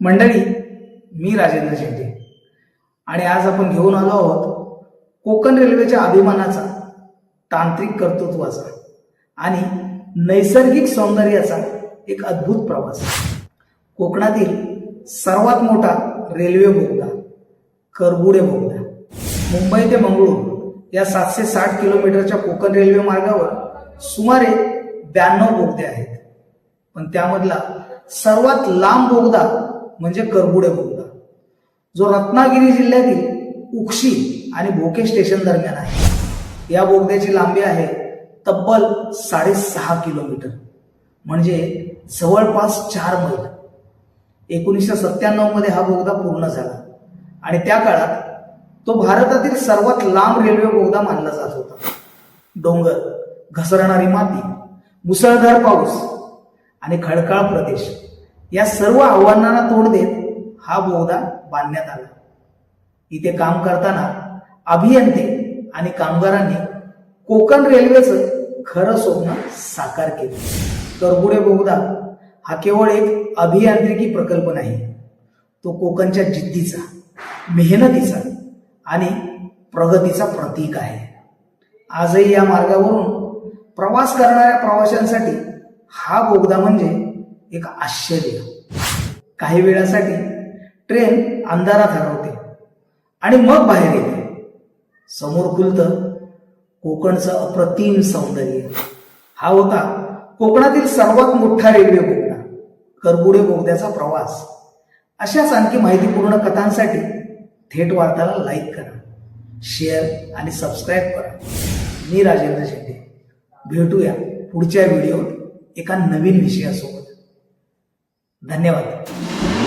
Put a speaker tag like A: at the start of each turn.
A: मंडळी मी राजेंद्र शेट्टी. आणि आज आपण घेऊन आलो आहोत कोकण रेल्वेच्या अभिमानाचा तांत्रिक कर्तृत्वाचा आणि नैसर्गिक सौंदर्याचा एक अद्भुत प्रवास. कोकणातील सर्वात मोठा रेल्वे बोगदा करबुडे बोगदा. मुंबई ते मंगळूर या सातशे साठ किलोमीटरच्या कोकण रेल्वे मार्गावर सुमारे ब्याण्णव बोगदे आहेत. पण त्यामधला सर्वात लांब बोगदा म्हणजे करबुडे बोगदा. जो रत्नागिरी जिल्ह्यातील उक्षी आणि भोके स्टेशन दरम्यान आहे. या बोगद्याची लांबी आहे तब्बल साडेसहा किलोमीटर. म्हणजे जवळपास चार मैल. एकोणीसशे सत्त्याण्णवमध्ये हा बोगदा पूर्ण झाला. आणि त्या काळात तो भारतातील सर्वात लांब रेल्वे बोगदा मानला जात होता. डोंगर घसरणारी माती मुसळधार पाऊस आणि खडकाळ प्रदेश. या सर्व आव्हानांना तोड देत हा बोगदा बांधण्यात आला. इथे काम करताना अभियंते आणि कामगारांनी कोकण रेल्वेचं खरं स्वप्न साकार केलं. करबुडे बोगदा हा केवळ एक अभियांत्रिकी प्रकल्प नाही तो कोकणच्या जिद्दीचा मेहनतीचा आणि प्रगतीचा प्रतीक आहे. आजही या मार्गावरून प्रवास करणाऱ्या प्रवाशांसाठी हा बोगदा म्हणजे एक आश्चर्य. काही वेळासाठी ट्रेन अंधारात हरवते आणि मग बाहेर येते. समोर खुलतं कोकणचं अप्रतिम सौंदर्य. हा होता कोकणातील सर्वात मोठा रेल्वे बोगदा करबुडे बोगद्याचा प्रवास. अशाच आणखी माहितीपूर्ण कथांसाठी थेट वार्ताला लाईक करा शेअर आणि सबस्क्राईब करा. मी राजेंद्र शेट्टी. भेटूया पुढच्या व्हिडिओत एका नवीन विषयासोबत. धन्यवाद.